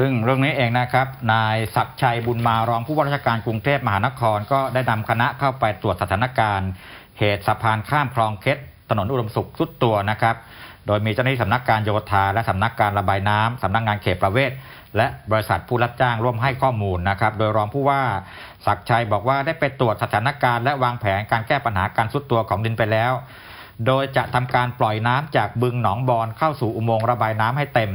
ซึ่งเรื่องนี้เองนะครับ นายศักชัยบุญมารองผู้ว่าราชการกรุงเทพมหานคร ก็ได้นำคณะเข้าไปตรวจสถานการณ์ เหตุสะพานข้ามคลองเคสถนนอุดมสุขสุดตัวนะครับ โดยมีเจ้าหน้าที่สำนักการโยธาและสำนักการระบายน้ำสำนักงานเขตประเวศ และบริษัทผู้รับจ้างร่วมให้ข้อมูลนะครับ โดยรองผู้ว่าศักชัยบอกว่าได้ไปตรวจสถานการณ์และวางแผนการแก้ปัญหาการสุดตัวของดินไปแล้ว โดยจะทำการปล่อยน้ำจากบึงหนองบอนเข้าสู่อุโมงค์ระบายน้ำให้เต็ม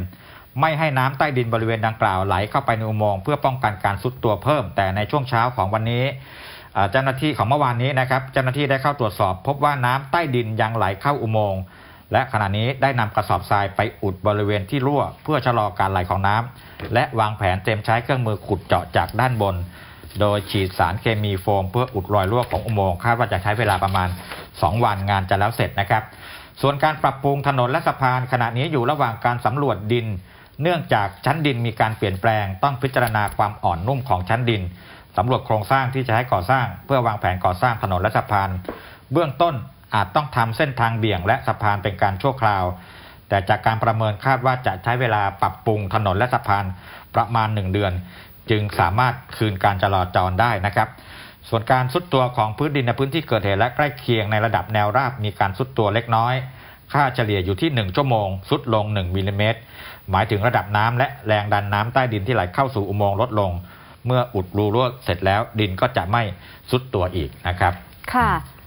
ไม่ให้น้ำใต้ดินบริเวณดังกล่าวไหลเข้าไปในอุโมงค์เพื่อป้องกันการซุดตัวเพิ่ม แต่ในช่วงเช้าของวันนี้เจ้าหน้าที่ของเมื่อวานนี้นะครับเจ้าหน้าที่ได้เข้าตรวจสอบ พบว่าน้ำใต้ดินยังไหลเข้าอุโมงค์และขณะนี้ได้นำกระสอบทรายไปอุดบริเวณที่รั่ว เพื่อชะลอการไหลของน้ำและวางแผนเตรียมใช้เครื่องมือขุดเจาะจากด้านบน โดยฉีดสารเคมีโฟม เพื่ออุดรอยรั่วของอุโมงค์คาดว่าจะใช้เวลาประมาณ 2 วันงานจะแล้วเสร็จนะครับ ส่วนการปรับปรุงถนนและสะพานขณะนี้อยู่ระหว่างการสำรวจดิน เนื่องจากชั้นดินมีการเปลี่ยนแปลง ต้องพิจารณาความอ่อนนุ่มของชั้นดินสำรวจโครงสร้างที่จะให้ก่อสร้าง เพื่อวางแผนก่อสร้างถนนและสะพาน เบื้องต้นอาจต้องทำเส้นทางเบี่ยงและสะพานเป็นการชั่วคราว แต่จากการประเมินคาดว่าจะใช้เวลาปรับปรุงถนนและสะพานประมาณ 1 เดือน จึงสามารถคืนการจราจรได้นะครับ ส่วนการซุดตัวของพื้นดินในพื้นที่เกิดเหตุและใกล้เคียงในระดับแนวราบมีการซุดตัวเล็กน้อย ค่าเฉลี่ยอยู่ที่ 1 ชั่วโมงซุดลง 1มิลลิเมตรหมายถึงระดับน้ำและแรงดันน้ำใต้ดินที่ไหลเข้าสู่อุโมงค์ลดลง เมื่ออุดรูรั่วเสร็จแล้วดินก็จะไม่ซุดตัวอีกนะครับ ค่ะ